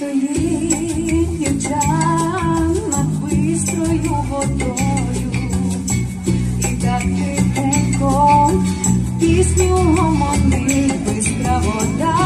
стоїть чан над бистрою водою, і так тихенько пісню гомонить бистра вода.